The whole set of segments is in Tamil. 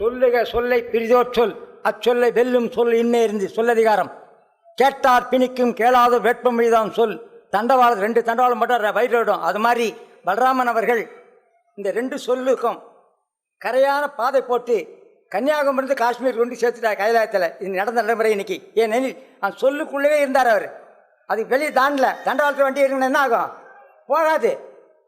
சொல்லுக சொல்லை பிரிதோர் சொல். அச்சொல்லை வெல்லும் சொல் இன்னே இருந்து சொல்லதிகாரம். கேட்டார் பிணிக்கும் கேளாத வேட்பமொழிதான் சொல். தண்டவாளம் ரெண்டு தண்டவாளம் மட்டும் வயிறுடும் அது மாதிரி பலராமன் அவர்கள் இந்த ரெண்டு சொல்லுக்கும் கரையான பாதை போட்டு கன்னியாகுமரிந்து காஷ்மீர் கொண்டு சேர்த்துட்டார் கைலாயத்தில். இது நடந்த நடைமுறை இன்னைக்கு. ஏனெனில் அந்த சொல்லுக்குள்ளவே இருந்தார் அவர். அது வெளியே தாண்டல. தண்டவாளத்தில் வண்டி இருக்குன்னு என்ன ஆகும்? போகாது.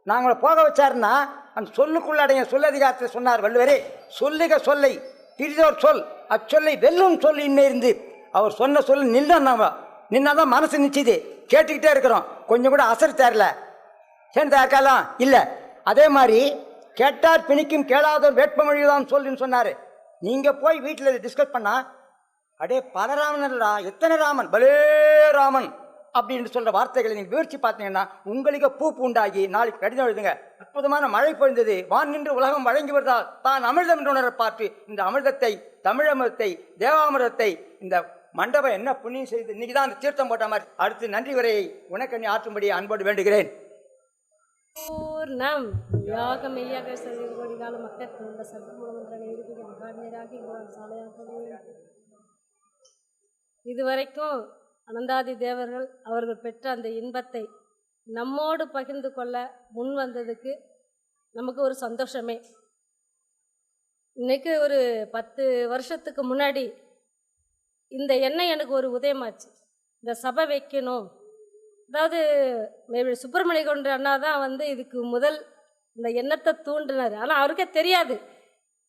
நாங்களை போக வச்சாருன்னா அந்த சொல்லுக்குள்ளடைய சொல்லதிகாரத்தில் சொன்னார் வள்ளுவரே. சொல்லுக சொல்லை பிரிதோர் சொல் அச்சொல்லை வெல்லும் சொல் இன்னே இருந்து. அவர் சொன்ன சொல் நின்றோம் நாம நின்னாதான் மனசு நிச்சயது கேட்டுக்கிட்டே இருக்கிறோம். கொஞ்சம் கூட அசர் தேரல சேர்ந்து இருக்கலாம் இல்லை. அதே மாதிரி கேட்டார் பிணிக்கும் கேளாதோர் வேட்பமொழிதான் சொல்லுன்னு சொன்னார். நீங்கள் போய் வீட்டில் டிஸ்கஸ் பண்ணால் அடே பல எத்தனை ராமன்? பலே ராமன். அப்படின்னு சொல்கிற வார்த்தைகளை நீங்கள் விவரிச்சு பார்த்தீங்கன்னா உங்களுக்கு பூ பூண்டாகி நாளைக்கு கடிதம் எழுதுங்க. அற்புதமான மழை பொழிந்தது. வான் நின்று உலகம் வழங்கி வருதால் தான் அமிர்தம் என்று பார்த்து இந்த அமிர்தத்தை தமிழமிர்தத்தை தேவாமிர்தத்தை இந்த மண்டபம் என்ன புண்ணியம் செய்து இன்னைக்கு தான் அந்த தீர்த்தம் போட்ட மாதிரி. அடுத்து நன்றி உரையை உனக்கண்ணி ஆற்றும்படி அன்போடு வேண்டுகிறேன். பூர்ணம். யாக மெய்யாக கோடிகால மக்கள் இந்த சாலையாக இதுவரைக்கும் அனந்தாதி தேவர்கள் அவர்கள் பெற்ற அந்த இன்பத்தை நம்மோடு பகிர்ந்து கொள்ள முன் வந்ததுக்கு நமக்கு ஒரு சந்தோஷமே. இன்றைக்கு ஒரு பத்து வருஷத்துக்கு முன்னாடி இந்த எண்ணம் எனக்கு ஒரு உதயமாச்சு. இந்த சபை வைக்கணும். அதாவது மேபி சுப்பிரமணிய கொண்ட அண்ணா தான் வந்து இதுக்கு முதல் இந்த எண்ணத்தை தூண்டினார். ஆனால் அவருக்கே தெரியாது.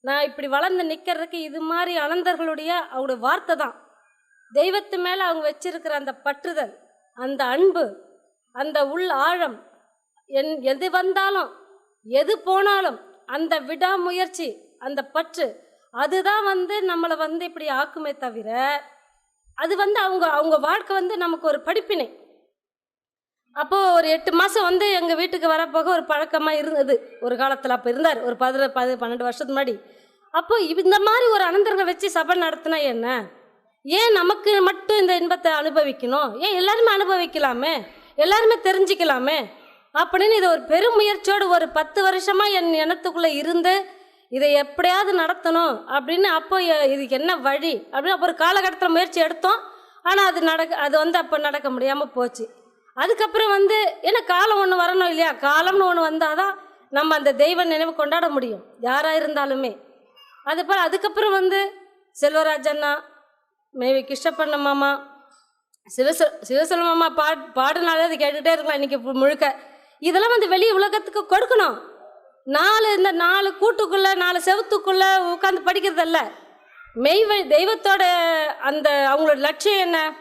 நான் இப்படி வளர்ந்து நிற்கிறதுக்கு இது மாதிரி அனந்தர்களுடைய அவருடைய வார்த்தை தான். தெய்வத்து மேலே அவங்க வச்சிருக்கிற அந்த பற்றுதல் அந்த அன்பு அந்த உள் ஆழம் என் எது வந்தாலும் எது போனாலும் அந்த விடாமுயற்சி அந்த பற்று அதுதான் வந்து நம்மளை வந்து இப்படி ஆக்குமே தவிர அது வந்து அவங்க அவங்க வாழ்க்கை வந்து நமக்கு ஒரு படிப்பினை. அப்போது ஒரு எட்டு மாதம் வந்து எங்கள் வீட்டுக்கு வரப்போக ஒரு பழக்கமாக இருந்தது. ஒரு காலத்தில் அப்போ இருந்தார். ஒரு பதின பது பன்னெண்டு வருஷத்துக்கு முன்னாடி. அப்போ இந்த மாதிரி ஒரு அனந்தர்களை வச்சு சபை நடத்தினா என்ன? ஏன் நமக்கு மட்டும் இந்த இன்பத்தை அனுபவிக்கணும்? ஏன் எல்லாருமே அனுபவிக்கலாமே? எல்லாருமே தெரிஞ்சுக்கலாமே? அப்படின்னு இதை ஒரு பெரும் முயற்சியோடு ஒரு பத்து வருஷமாக என் எண்ணத்துக்குள்ளே இருந்து இதை எப்படியாவது நடத்தணும் அப்படின்னு அப்போ இதுக்கு என்ன வழி? அப்படின்னு அப்போ ஒரு காலகட்டத்தில் முயற்சி எடுத்தோம். ஆனால் அது நடக்க அது வந்து அப்போ நடக்க முடியாமல் போச்சு. அதுக்கப்புறம் வந்து ஏன்னா காலம் ஒன்று வரணும் இல்லையா? காலம்னு ஒன்று வந்தால் தான் நம்ம அந்த தெய்வ நினைவு கொண்டாட முடியும். யாராக இருந்தாலுமே. அது போல் அதுக்கப்புறம் வந்து செல்வராஜ் அண்ணா மேவி கிருஷ்ணப்பண்ண மாமா. சிவச சிவசெல்வ மாமா பாட் பாடுனாலே அது கேட்டுகிட்டே இருக்கலாம் இன்றைக்கி முழுக்க. இதெல்லாம் வந்து வெளி உலகத்துக்கு கொடுக்கணும். நாலு இந்த நாலு கூட்டுக்குள்ளே நாலு செவத்துக்குள்ளே உட்காந்து படிக்கிறதல்ல. மெய் வழி- தெய்வத்தோட அந்த அவங்களோட லட்சியம் என்ன?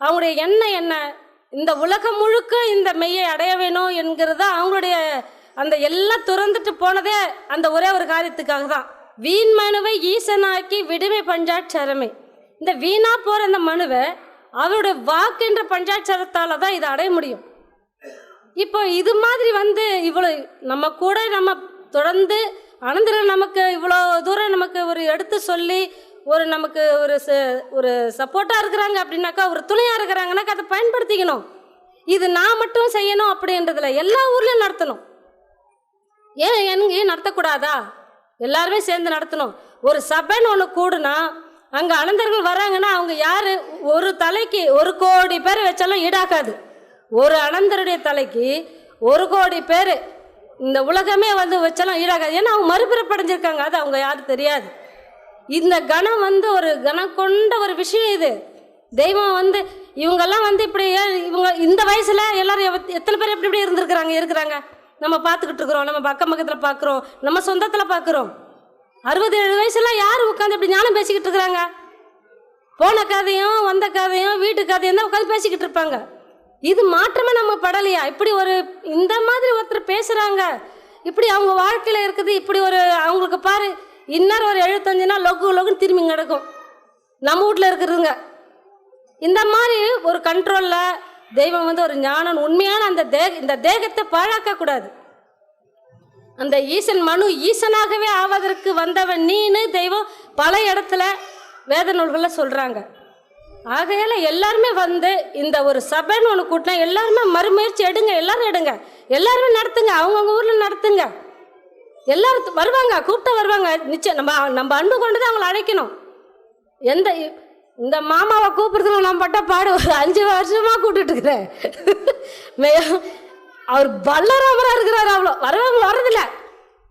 அவங்களுடைய எண்ணம் என்ன? இந்த உலகம் முழுக்க இந்த மெய்யை அடைய வேணும் என்கிறத அவங்களுடைய அந்த எல்லாம் துறந்துட்டு போனதே அந்த ஒரே ஒரு காரியத்துக்காக தான் வீண் மனுவை ஈசனாக்கி விடுமை பஞ்சாட்சரமே. இந்த வீணா போகிற அந்த மனுவை அவருடைய வாக்குன்ற பஞ்சாட்சரத்தால தான் இதை அடைய முடியும். இப்போ இது மாதிரி வந்து இவ்வளோ நம்ம கூட நம்ம தொடர்ந்து அனந்தரம் நமக்கு இவ்வளோ தூரம் நமக்கு ஒரு எடுத்து சொல்லி ஒரு நமக்கு ஒரு ச- ஒரு சப்போர்ட்டாக இருக்கிறாங்க அப்படின்னாக்கா ஒரு துணையாக இருக்கிறாங்கனாக்கா அதை பயன்படுத்திக்கணும். இது நான் மட்டும் செய்யணும் அப்படின்றதுல எல்லா ஊர்லேயும் நடத்தணும். ஏன் எனக்கு ஏன் நடத்தக்கூடாதா? எல்லாருமே சேர்ந்து நடத்தணும். ஒரு சபைன்னு ஒன்று கூடுனா அங்கே அனந்தர்கள் வராங்கன்னா அவங்க யார்? ஒரு தலைக்கு ஒரு கோடி பேர் வச்சாலும் ஈடாக்காது ஒரு அனந்தருடைய தலைக்கு ஒரு கோடி பேர் இந்த உலகமே வந்து வச்சாலும் ஈடாகாது. ஏன்னா அவங்க மறுபிறப்படைஞ்சிருக்காங்க. அது அவங்க யாரும் தெரியாது. இந்த கணம் வந்து ஒரு கணம் கொண்ட ஒரு விஷயம் இது. தெய்வம் வந்து இவங்கெல்லாம் வந்து இப்படி இவங்க இந்த வயசுல எல்லாரும் எத்தனை பேர் எப்படி இப்படி இருந்திருக்கிறாங்க இருக்கிறாங்க? நம்ம பார்த்துக்கிட்டு இருக்கிறோம். நம்ம பக்கம் பக்கத்தில் பார்க்குறோம். நம்ம சொந்தத்தில் பார்க்குறோம். அறுபது ஏழு வயசுல யார் உட்காந்து இப்படி ஞானம் பேசிக்கிட்டு இருக்கிறாங்க? போன கதையும் வந்த கதையும் வீட்டு கதையும் தான் உட்காந்து பேசிக்கிட்டு இருப்பாங்க. இது மாற்றமே நம்ம படலையா? இப்படி ஒரு இந்த மாதிரி ஒருத்தர் பேசுகிறாங்க இப்படி அவங்க வாழ்க்கையில் இருக்குது இப்படி ஒரு அவங்களுக்கு பாரு இன்னொரு ஒரு எழுபத்தஞ்சு நாள் லொகு லொகுன்னு திரும்பி கிடக்கும் நம்ம வீட்டில் இருக்கிறதுங்க இந்த மாதிரி ஒரு கண்ட்ரோலில் தெய்வம் வந்து ஒரு ஞானம் உண்மையான அந்த தேக இந்த தேகத்தை பாழாக்கக்கூடாது. அந்த ஈசன் மனு ஈசனாகவே ஆவதற்கு வந்தவன் நீனு தெய்வம். பல இடத்துல வேத நூல்களில் சொல்கிறாங்க ஆகையால் எல்லாருமே வந்து இந்த ஒரு சபைன்னு ஒன்று கூட்டினா எல்லாருமே மறுமுயற்சி எடுங்க எல்லாரும் எடுங்க. எல்லாருமே நடத்துங்க அவங்கவுங்க ஊரில் நடத்துங்க. எல்லாரும் வருவாங்க கூப்பிட்டா வருவாங்க. நிச்சயம் நம்ம நம்ம அன்பு கொண்டு தான் அவங்கள அழைக்கணும். எந்த இந்த மாமாவை கூப்பிடுறதுல நான் பட்ட பாடு ஒரு அஞ்சு வருஷமாக கூப்பிட்டுட்டு இருக்கிறேன். அவர் பல்லராமரா இருக்கிறாரு அவ்வளோ. வரவங்க வர்றதில்ல.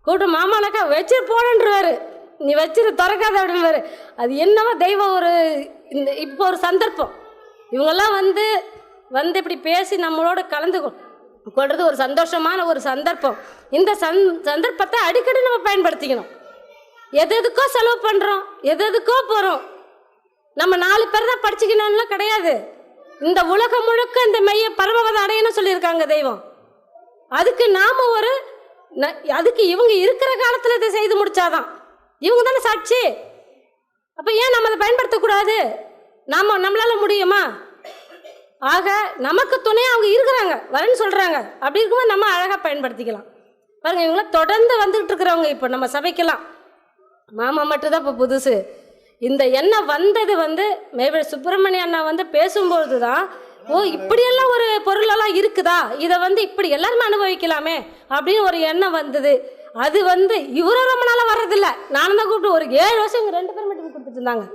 கூப்பிட்டு மாமானாக்கா வச்சு போடன்றவாரு. நீ வச்சிரு திறக்காத அப்படின்வாரு அது என்னவோ தெய்வம் ஒரு இந்த இப்போ ஒரு சந்தர்ப்பம். இவங்கெல்லாம் வந்து வந்து இப்படி பேசி நம்மளோட கலந்து கொ- கொள்றது ஒரு சந்தோஷமான ஒரு சந்தர்ப்பம். இந்த சந் சந்தர்ப்பத்தை அடிக்கடி நம்ம பயன்படுத்திக்கணும். எது எதுக்கோ செலவு பண்ணுறோம் எது எதுக்கோ போகிறோம் நம்ம நாலு பேர் தான் படிச்சுக்கணும்லாம் கிடையாது. இந்த உலகம் முழுக்க இந்த மெய்ய பரமபதம் அடையணும்னு சொல்லியிருக்காங்க தெய்வம். அதுக்கு நாம ஒரு ந- அதுக்கு இவங்க இருக்கிற காலத்தில் இதை செய்து முடிச்சாதான். இவங்க தானே சாட்சி? அப்போ ஏன் நம்ம அதை பயன்படுத்தக்கூடாது? நாம நம்மளால முடியுமா? ஆக நமக்கு துணையாக அவங்க இருக்கிறாங்க. வரேன்னு சொல்றாங்க. அப்படி இருக்கும்போது நம்ம அழகாக பயன்படுத்திக்கலாம். பாருங்க இவங்களாம் தொடர்ந்து வந்துகிட்டு இருக்கிறவங்க இப்போ நம்ம சபைக்கெல்லாம். மாமா மட்டும்தான் இப்போ புதுசு. இந்த எண்ணம் வந்தது வந்து மேவல் சுப்பிரமணிய அண்ணா வந்து பேசும்பொழுது தான் ஓ இப்படியெல்லாம் ஒரு பொருளெல்லாம் இருக்குதா? இதை வந்து இப்படி எல்லாருமே அனுபவிக்கலாமே அப்படின்னு ஒரு எண்ணம் வந்தது. அது வந்து இவரும் ரொம்ப நாளாக வர்றதில்ல. நானும் தான் கூப்பிட்டு ஒரு ஏழு வருஷம் இங்கே ரெண்டு பேரும் மட்டும் கொடுத்துட்டு இருந்தாங்க.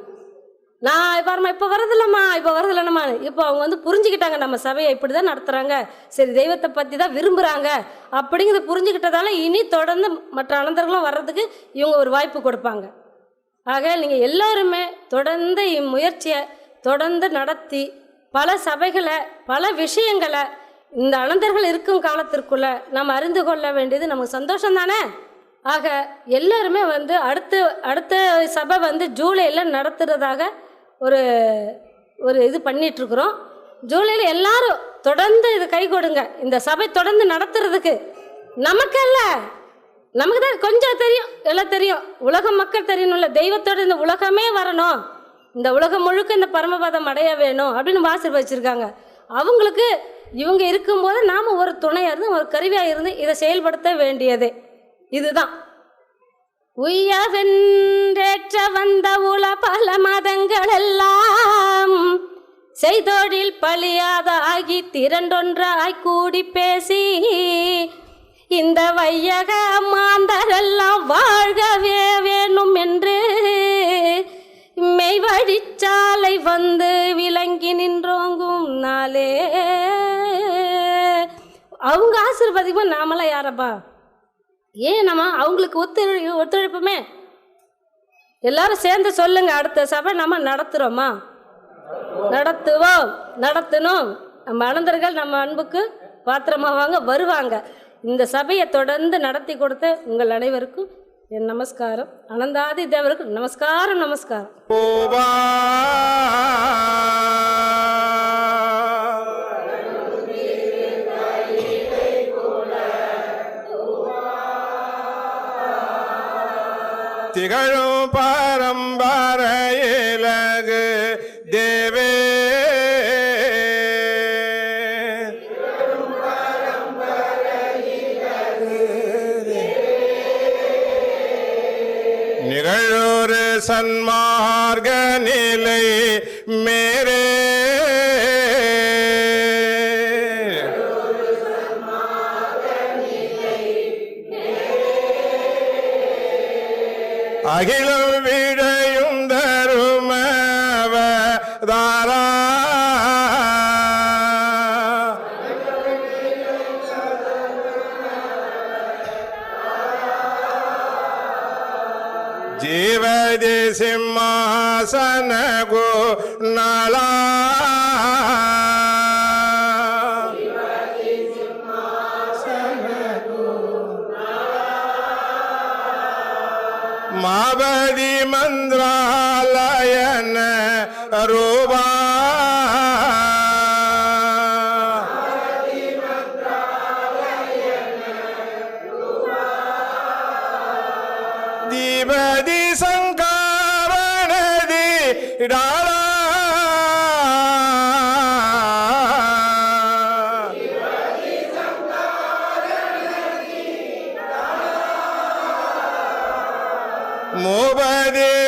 நான் பாருமா இப்போ வரதில்லம்மா இப்போ வரதில்லம்மா இப்போ அவங்க வந்து புரிஞ்சுக்கிட்டாங்க நம்ம சபையை இப்படி தான் நடத்துகிறாங்க சரி தெய்வத்தை பற்றி தான் விரும்புகிறாங்க அப்படிங்கிறத புரிஞ்சுக்கிட்டதால இனி தொடர்ந்து மற்ற அனந்தர்களும் வர்றதுக்கு இவங்க ஒரு வாய்ப்பு கொடுப்பாங்க. ஆக நீங்கள் எல்லாருமே தொடர்ந்து இம்முயற்சியை தொடர்ந்து நடத்தி பல சபைகளை பல விஷயங்களை இந்த அனந்தர்கள் இருக்கும் காலத்திற்குள்ள நம்ம அறிந்து கொள்ள வேண்டியது நமக்கு சந்தோஷம் தானே ஆக எல்லாருமே வந்து அடுத்து அடுத்த சபை வந்து ஜூலையில் நடத்துகிறதாக ஒரு ஒரு இது பண்ணிகிட்ருக்குறோம் ஜூலையில் எல்லாரும் தொடர்ந்து இது கை கொடுங்க. இந்த சபை தொடர்ந்து நடத்துறதுக்கு நமக்கு அல்ல நமக்கு தான் கொஞ்சம் தெரியும் எல்லாம் தெரியும். உலக மக்கள் தெரியணும்ல தெய்வத்தோட இந்த உலகமே வரணும். இந்த உலகம் முழுக்க இந்த பரமபதம் அடைய வேணும் அப்படின்னு ஆசீர்வதிச்சிருக்காங்க அவங்களுக்கு இவங்க இருக்கும்போது நாம் ஒரு துணையாக இருந்து ஒரு கருவியாக இருந்து இதை செயல்படுத்த வேண்டியதே. இதுதான். உய்யவென்றேற்ற வந்த உல பல மதங்கள் எல்லாம் செய்தொழில் பழியாத ஆகி திரண்டொன்றாய் கூடி பேசி இந்த வையக மாந்தரெல்லாம் வாழ்கவே வேணும் என்று மெய்வழிச்சாலை வந்து விளங்கி நின்றோங்கும் நாளே. அவங்க ஆசீர்வதிக்கும் நாமெல்லாம் யாரப்பா? ஏன் நம்ம அவங்களுக்கு ஒத்துழை ஒத்துழைப்புமே? எல்லாரும் சேர்ந்து சொல்லுங்க அடுத்த சபை நம்ம நடத்துகிறோமா நடத்துவோம் நடத்தணும். நம்ம அனந்தர்கள் நம்ம அன்புக்கு பாத்திரமாவாங்க வருவாங்க. இந்த சபையை தொடர்ந்து நடத்தி கொடுத்த உங்கள் அனைவருக்கும் என் நமஸ்காரம். அனந்தாதி தேவருக்கு நமஸ்காரம் நமஸ்காரம். போவா. திகழும் பரம்பரையிலகு தேவே சன்மார்க நிலை மேரே. அகிலம் விடையும் जीव दे सिंहासन गो नाला। मावदी मंद्रालयन रूबा Nobody.